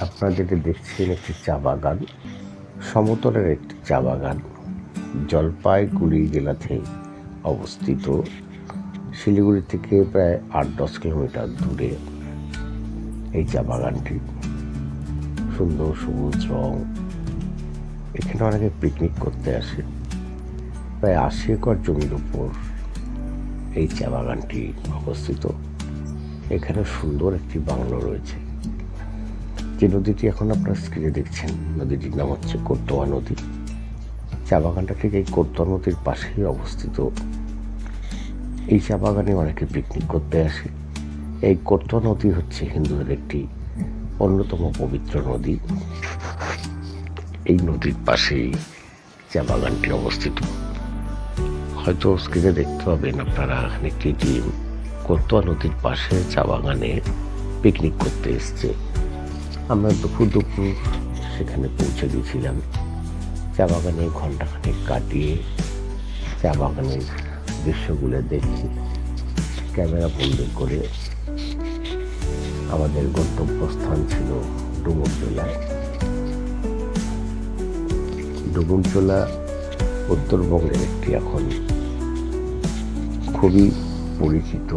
আপনারা যেটা দেখছেন একটি চা বাগান, সমতলের একটি চা বাগান, জলপাইগুড়ি জেলাতে অবস্থিত, শিলিগুড়ি থেকে প্রায় আট দশ কিলোমিটার দূরে এই চা বাগানটি। সুন্দর সবুজ রং। এখানে অনেকে পিকনিক করতে আসে। প্রায় আশি একর জমির উপর এই চা বাগানটি অবস্থিত। এখানে সুন্দর একটি বাংলো রয়েছে। যে নদীটি এখন আপনার স্ক্রিনে দেখছেন, নদীটির নাম হচ্ছে কোর্তোয়া নদী। চা বাগানটা ঠিক এই কোর্তোয়া নদীর পাশেই অবস্থিত। এই চা বাগানে অনেকে পিকনিক করতে আসে। এই কোর্তোয়া নদী হচ্ছে হিন্দুদের একটি অন্যতম পবিত্র নদী। এই নদীর পাশেই চা বাগানটি অবস্থিত। হয়তো স্ক্রিনে দেখতে পাবেন আপনারা একটি টিম কোর্তোয়া নদীর পাশে চা বাগানে পিকনিক করতে এসছে। আমরা দুপুর দুপুর সেখানে পৌঁছে দিয়েছিলাম চা বাগানে ঘন্টাখানেক কাটিয়ে চা বাগানের দৃশ্যগুলো দেখি। ক্যামেরা বন্দি করে আমাদের গন্তব্যস্থান ছিল ডুমুরজোলায় ডুমুরজোলা উত্তরবঙ্গের একটি এখন খুবই পরিচিত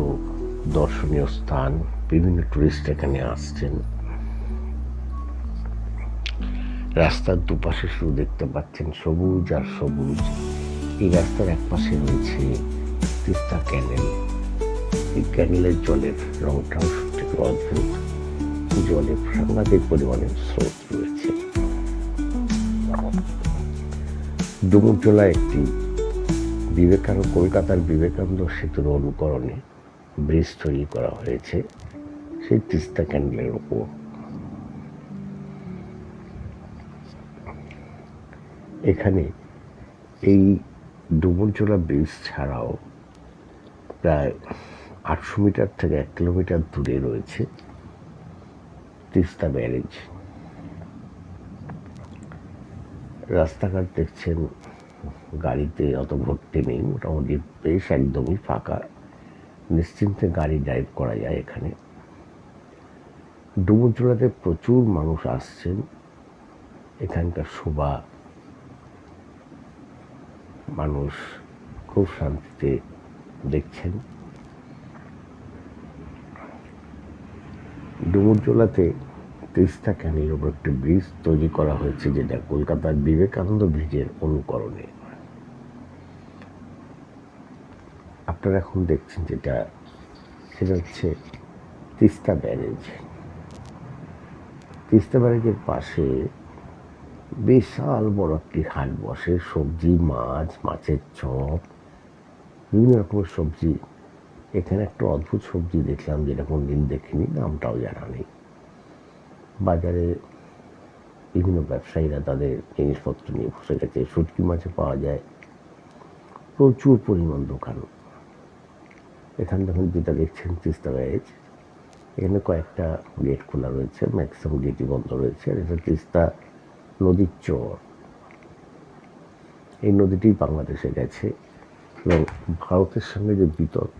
দর্শনীয় স্থান। বিভিন্ন টুরিস্ট এখানে আসছেন। রাস্তার দুপাশে শুধু দেখতে পাচ্ছেন সবুজ আর সবুজ। এই রাস্তার এক পাশে রয়েছে তিস্তা ক্যানেল। এই ক্যানেলের জলের রংটাও সত্যি অদ্ভুত। জলে সাংঘাতিক পরিমাণে স্রোত রয়েছে। ডুমুরজোলা একটি বিবেকানন্দ, কলকাতার বিবেকানন্দ সেতুর অনুকরণে ব্রিজ তৈরি করা হয়েছে। সেই তিস্তা ক্যান্ডেলের ওপর। এখানে এই ডুমুরজোলা ব্রিজ ছাড়াও প্রায় আটশো মিটার থেকে এক কিলোমিটার দূরে রয়েছে তিস্তা ব্যারেজ। রাস্তাঘাট দেখছেন গাড়িতে অত ভর্তি নেই, মোটামুটি বেশ একদমই ফাঁকা। নিশ্চিন্তে গাড়ি ড্রাইভ করা যায় এখানে। ডুমুরজোড়াতে প্রচুর মানুষ আসছেন। এখানকার শোভা মানুষ খুব শান্তিতে দেখছেন। ডুমুরজোলাতে তিস্তা ক্যানেলের ওপর একটি ব্রিজ তৈরি করা হয়েছে, যেটা কলকাতার বিবেকানন্দ ব্রিজের অনুকরণে। আপনারা এখন দেখছেন যেটা, সেটা হচ্ছে তিস্তা ব্যারেজ। তিস্তা ব্যারেজের পাশে বিশাল বড় একটি হাট বসে, সবজি, মাছ, মাছের চপ, বিভিন্ন রকমের সবজি। এখানে একটা অদ্ভুত সবজি দেখলাম যেটা কোনো দিন দেখিনি, নামটাও জানা নেই। বাজারে বিভিন্ন ব্যবসায়ীরা তাদের জিনিসপত্র নিয়ে বসে গেছে। শুটকি মাছে পাওয়া যায়। প্রচুর পরিমাণ দোকান। এখানে যখন যেটা দেখছেন, তিস্তা ব্যারেজ। এখানে কয়েকটা গেট খোলা রয়েছে, ম্যাক্সিমাম গেটই বন্ধ রয়েছে। আর এটা তিস্তা নদীর চর। এই নদীটি বাংলাদেশে গেছে এবং ভারতের সঙ্গে যে বিতর্ক